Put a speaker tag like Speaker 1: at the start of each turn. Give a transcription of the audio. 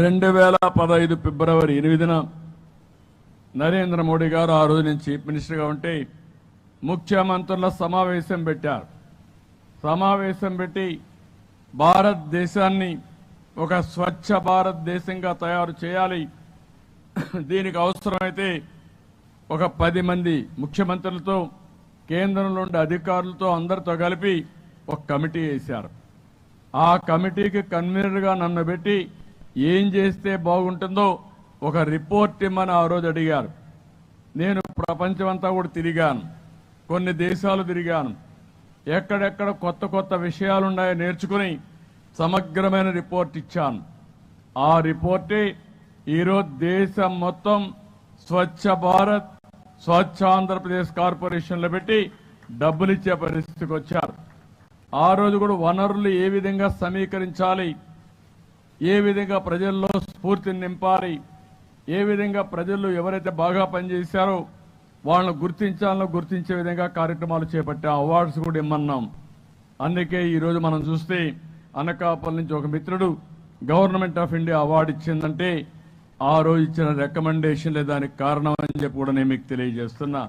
Speaker 1: రెండు వేల పదహైదు ఫిబ్రవరి ఎనిమిదిన నరేంద్ర మోడీ గారు ఆ రోజు నేను చీఫ్ మినిస్టర్గా ఉంటే ముఖ్యమంత్రుల సమావేశం పెట్టారు. సమావేశం పెట్టి భారతదేశాన్ని ఒక స్వచ్ఛ భారతదేశంగా తయారు చేయాలి. దీనికి అవసరమైతే ఒక పది మంది ముఖ్యమంత్రులతో కేంద్రంలో ఉండే అధికారులతో అందరితో కలిపి ఒక కమిటీ వేశారు. ఆ కమిటీకి కన్వీనర్గా నన్ను పెట్టి ఏం చేస్తే బాగుంటుందో ఒక రిపోర్ట్ ఇమ్మని ఆ రోజు అడిగారు. నేను ప్రపంచమంతా కూడా తిరిగాను. కొన్ని దేశాలు తిరిగాను. ఎక్కడెక్కడ కొత్త కొత్త విషయాలు ఉన్నాయో నేర్చుకుని సమగ్రమైన రిపోర్ట్ ఇచ్చాను. ఆ రిపోర్టే ఈరోజు దేశం మొత్తం స్వచ్ఛ భారత్ స్వచ్ఛ ఆంధ్రప్రదేశ్ కార్పొరేషన్లో పెట్టి డబ్బులిచ్చే పరిస్థితికి వచ్చారు. ఆ రోజు కూడా వనరులు ఏ విధంగా సమీకరించాలి ఏ విధంగా ప్రజల్లో స్ఫూర్తిని నింపాలి? ఏ విధంగా ప్రజలు ఎవరైతే బాగా పనిచేశారో వాళ్ళని గుర్తించాలో గుర్తించే విధంగా కార్యక్రమాలు చేపట్టే అవార్డ్స్ కూడా ఇమ్మన్నాం. అందుకే ఈరోజు మనం చూస్తే అనకాపల్లి నుంచి ఒక మిత్రుడు గవర్నమెంట్ ఆఫ్ ఇండియా అవార్డు ఇచ్చిందంటే ఆ రోజు ఇచ్చిన రికమెండేషన్లే దానికి కారణం అని చెప్పి కూడా నేను మీకు తెలియజేస్తున్నా.